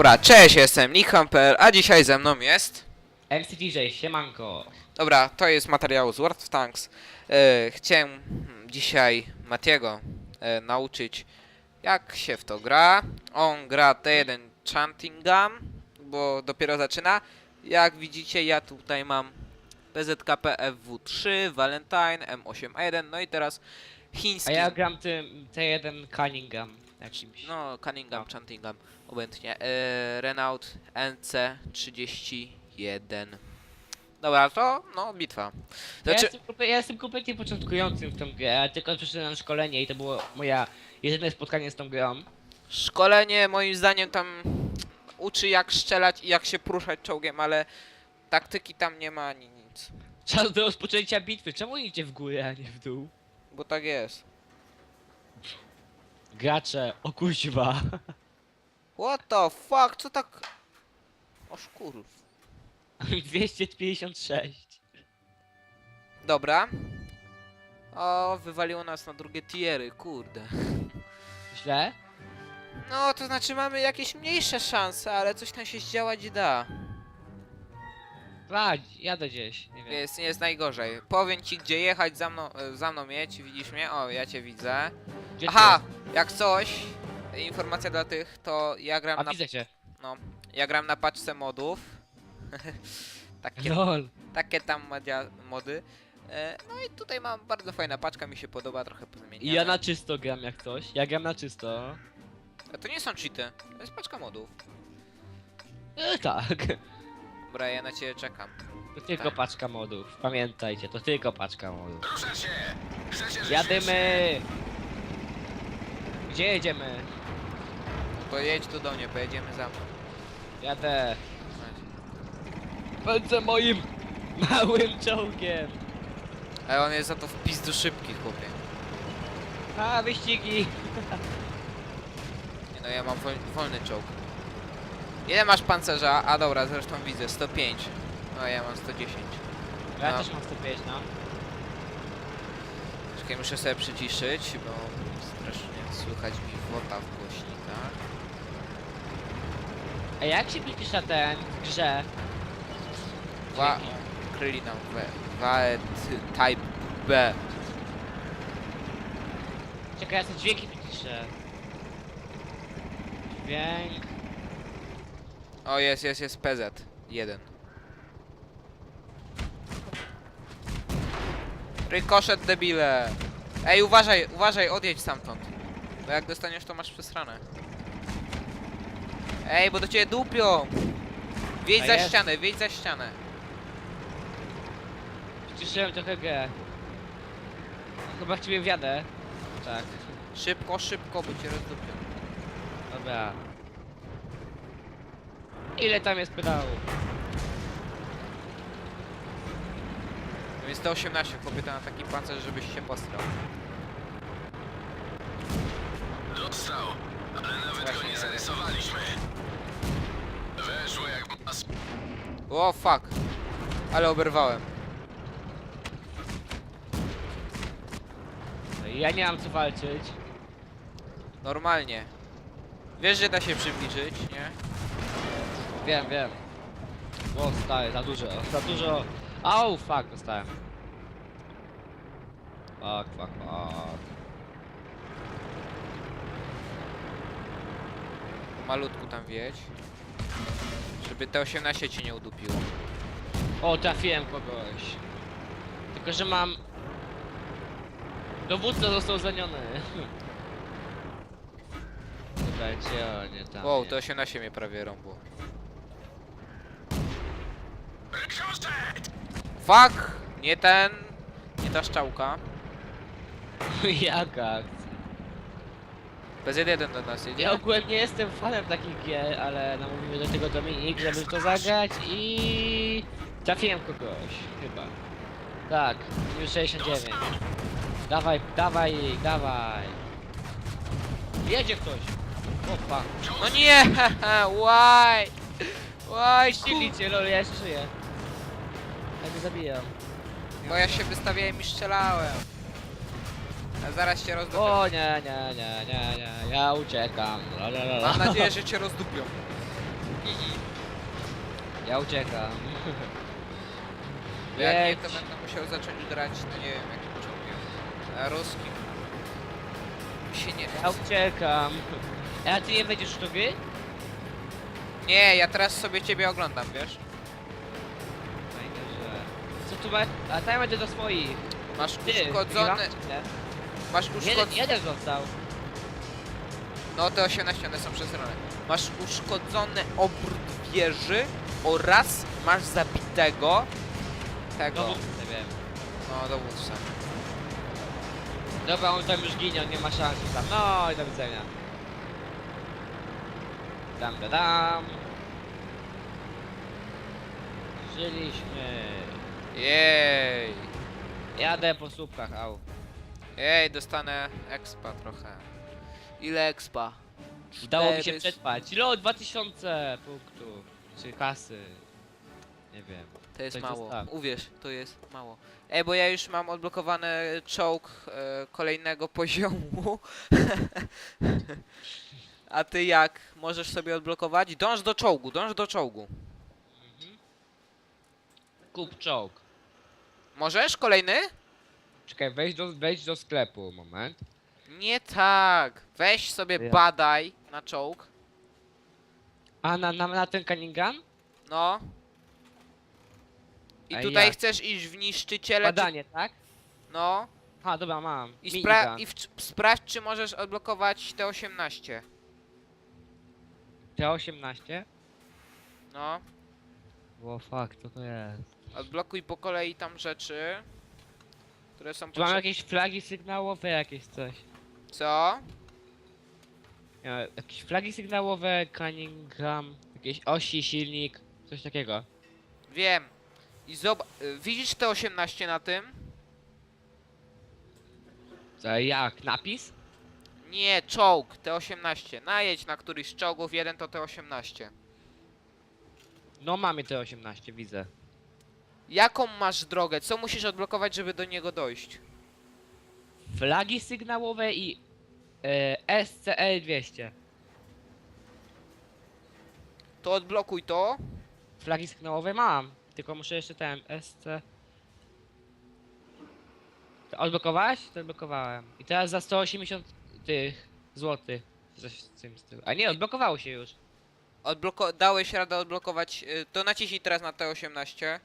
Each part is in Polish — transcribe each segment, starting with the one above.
Dobra, cześć, jestem Nickhamper, a dzisiaj ze mną jest... MCDJ, siemanko. Dobra, to jest materiał z World of Tanks. E, chciałem dzisiaj Matiego e, nauczyć, jak się w to gra. On gra T1 Chantingam, bo dopiero zaczyna. Jak widzicie, ja tutaj mam PZKP FW3, Valentine, M81, no i teraz chiński. A ja gram tym T1 Cunningham jakimś. No, Cunningham, No. Chantingham, obojętnie. E, Renault NC31. Dobra, to no, bitwa. ja, Znaczy, jestem, komple- ja jestem kompletnie początkującym w tą grę, ja tylko przyszedłem na szkolenie i to było moja jedyne spotkanie z tą grą. szkolenie moim zdaniem tam uczy jak strzelać i jak się poruszać czołgiem, ale taktyki tam nie ma ani nic. Czas do rozpoczęcia bitwy, czemu idzie w górę, a nie w dół? Bo tak jest. Gracze, o kuźwa. What the fuck, co tak... O szkurów. 256. Dobra. O, wywaliło nas na drugie tiery, kurde. Źle? No, to znaczy mamy jakieś mniejsze szanse, ale coś tam się zdziałać da. Ladź, jadę gdzieś, nie wiem. Jest, nie jest najgorzej. Powiem ci gdzie jechać, za mną, e, za mną jedź, widzisz mnie? O, ja cię widzę. Gdzie ty Aha, jak coś, informacja dla tych, to ja gram A na, widzę cię. no, ja gram na paczce modów. takie, LOL. takie tam modia, mody. E, no i tutaj mam bardzo fajna paczka, mi się podoba, trochę I ja na czysto gram jak coś. Ja gram na czysto. A to nie są cheaty, to jest paczka modów. E, tak. Dobra, ja na ciebie czekam. To tylko Tak. paczka modów. Pamiętajcie, to tylko paczka modów. Jadymy! Gdzie jedziemy? To jedź tu do mnie, pojedziemy za mną. Jadę. Będę moim małym czołgiem. Ale on jest za to w pizdu szybki, chłopie. A, wyścigi. Nie no, ja mam wol, wolny czołg. Ile masz pancerza? A dobra, zresztą widzę, 105. No ja mam 110. Ja No. też mam 105, no. Czekaj, muszę sobie przyciszyć, bo strasznie słychać mi wota w głośnikach. A jak się przycisza ten w grze? Wa kryli nam we, Waet Type B. Czekaj, ja sobie dźwięki przyciszę. Dźwięk. O, jest, jest, jest PZ. 1. Rykoszet debile. Ej, uważaj, uważaj, odjedź stamtąd. Bo jak dostaniesz, to masz przesrane. Ej, bo do ciebie dupią. Wjedź A za jest. ścianę, wjedź za ścianę. Przyciszyłem trochę grę. Chyba w ciebie wjadę. Tak. Szybko, szybko, bo cię rozdupią. Dobra. Ile tam jest pedału? Więc te 18 kobieta na taki pancerz, żebyś się postrał. Dostał, ale nawet go Właśnie. nie zarysowaliśmy. Weszło jak mas... O, fuck. Ale oberwałem. Ja nie mam co walczyć. Normalnie. Wiesz, że da się przybliżyć, nie? Wiem, wiem. O, stary, za dużo, za dużo. Au, fuck, dostałem. Fuck, fuck, fuck. Malutku tam wjedź. Żeby te 18 cię nie udupiło. O, trafiłem kogoś. Tylko, że mam... Dowódca został zraniony. Słuchajcie, o nie tam. Wow, nie. to 18 mnie prawie rąbło. Rykoszet! Fuck! Nie ten... Nie ta szczałka. Jaka akcja? Bez jeden do nas Ja jedzie. ogólnie nie jestem fanem takich gier, ale namówił do tego Dominik, żeby w to zagrać i... Trafiłem kogoś, chyba. Tak, już 69. Dawaj, dawaj, dawaj. Jedzie ktoś. Opa. No nie! Why? Why? Ścigli cię, lol, ja jeszcze żyję. Ja go zabijam. Bo ja się wystawiałem i strzelałem. A zaraz cię rozdupią. O nie, nie, nie, nie, nie, ja uciekam. La, la, la, la. Mam nadzieję, że cię rozdupią. Ja uciekam. Jak nie, Jedź. to będę musiał zacząć grać, no nie wiem, jakim czołgiem. A ruskim. Mi się nie Ja uciekam. A ty nie będziesz do gry? Nie, ja teraz sobie ciebie oglądam, wiesz? Tu ma... A tam będę do swoich. Masz Ty, uszkodzony... nie? Masz Jeden, uszkodzony... jeden został. No te 18 one są przesrane. Masz uszkodzony obrót wieży oraz masz zabitego tego. Dowódcę wiem. No dowódcę. Dobra, on tam już ginie, on nie ma szans już tam. No i do widzenia. Dam, da, dam. Żyliśmy. Jej. Jadę po słupkach, au. Jej, dostanę expa trochę. Ile expa? Udało mi się Cztery- przetrwać. Ilo, 2000 punktów. Czy kasy. Nie wiem. To jest Coś mało. Uwierz, to jest mało. Ej, bo ja już mam odblokowany czołg e, kolejnego poziomu. A ty jak? Możesz sobie odblokować? Dąż do czołgu, dąż do czołgu. Mhm. Kup czołg. Możesz? Kolejny? Czekaj, wejdź do, wejdź do sklepu, moment. Nie tak. Weź sobie Ja. badaj na czołg. A na, na, na ten Cunningham? No. I A tutaj jak? chcesz iść w niszczyciele. Czy... Badanie, tak? No. A, dobra, mam. I, Minigun. spra i w... sprawdź, czy możesz odblokować te 18. T18? No. O fuck, co to jest? Odblokuj po kolei tam rzeczy, które są Tu mam potrzebne. jakieś flagi sygnałowe, jakieś coś. Co? Nie, jakieś flagi sygnałowe, Cunningham, jakieś osi, silnik, coś takiego. Wiem. I zobacz, widzisz te 18 na tym? Co, jak? Napis? Nie, czołg, te 18. Najedź na któryś z czołgów, jeden to te 18. No mamy te 18, widzę. Jaką masz drogę? Co musisz odblokować, żeby do niego dojść? Flagi sygnałowe i e, SCL 200. To odblokuj to. Flagi sygnałowe mam, tylko muszę jeszcze ten SC... To Odblokowałeś? To odblokowałem. I teraz za 180 tych złotych. Coś w tym stylu. A nie, odblokowało się już. Odbloko dałeś radę odblokować, y, to naciśnij teraz na te 18.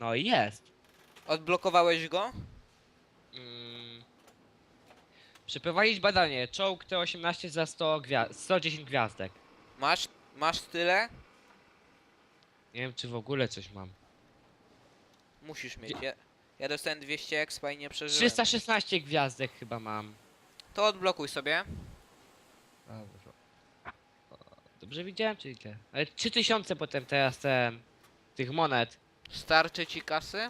No i jest. Odblokowałeś go? Mm. Przeprowadzić badanie. Czołg T18 za 100 gwia 110 gwiazdek. Masz, masz tyle? Nie wiem czy w ogóle coś mam. Musisz mieć. Ja, ja dostałem 200 expa i nie przeżyłem. 316 gwiazdek chyba mam. To odblokuj sobie. Dobrze. Dobrze widziałem czy ile? Ale 3000 potem teraz ten... Tych monet. Starczy ci kasy?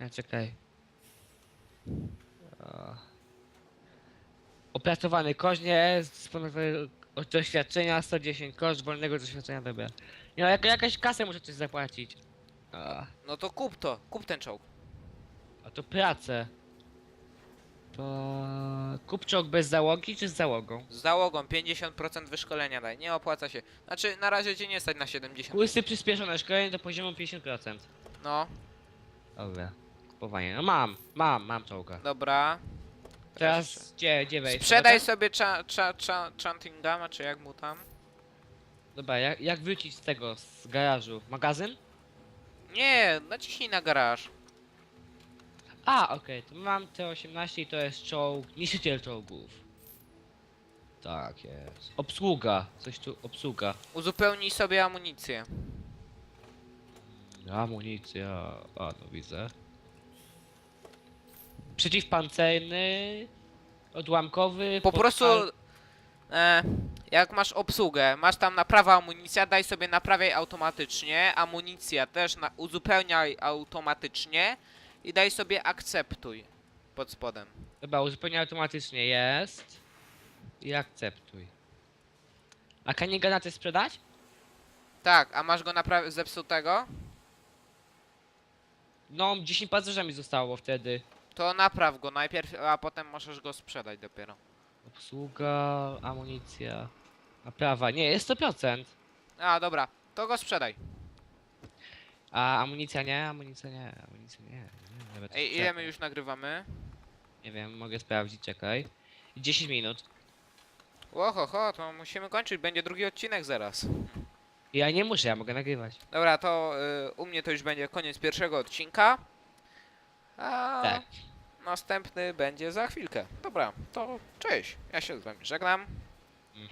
Nie, czekaj. O. Opracowany koźnie z ponownego doświadczenia 110 koszt wolnego doświadczenia dobra. Nie, no, jak, jakaś kasę muszę coś zapłacić. A, No to kup to, kup ten czołg. a to pracę. To... Kup czołg bez załogi czy z załogą? Z załogą 50% wyszkolenia daj, nie opłaca się. Znaczy na razie cię nie stać na 70. Kursy przyspieszone szkolenie do poziomu 50%. No, Dobra. Kupowanie. No mam, mam, mam czołga. dobra. Teraz gdzie, gdzie wejść? Sprzedaj sobie cha, cha, cha, Chantingama, czy jak mu tam. Dobra, jak, jak wrócić z tego, z garażu? Magazyn? Nie, naciśnij na garaż. A, okej, to mam T18 i to jest czołg, niszczyciel czołgów. Tak jest. Obsługa, coś tu, obsługa. Uzupełnij sobie amunicję. Amunicja, a no widzę. Przeciwpancerny, odłamkowy. Po prostu, e, jak masz obsługę, masz tam naprawa amunicja, daj sobie naprawiaj automatycznie. Amunicja też na, uzupełniaj automatycznie. I daj sobie akceptuj pod spodem. Dobra, uzupełnienie automatycznie jest. I akceptuj. A Kanigana ty sprzedać? Tak, a masz go napraw zepsutego? No, 10 pancerza mi zostało wtedy. To napraw go najpierw, a potem możesz go sprzedać dopiero. Obsługa, amunicja. Naprawa, nie, jest 100%. A, dobra, to go sprzedaj. A amunicja nie, amunicja nie, amunicja nie. nie Ej, ile my już nagrywamy? Nie wiem, mogę sprawdzić, czekaj. 10 minut. Ohoho, to musimy kończyć, będzie drugi odcinek zaraz. Ja nie muszę, ja mogę nagrywać. Dobra, to y, u mnie to już będzie koniec pierwszego odcinka. A Tak. następny będzie za chwilkę. Dobra, to cześć. Ja się z wami żegnam.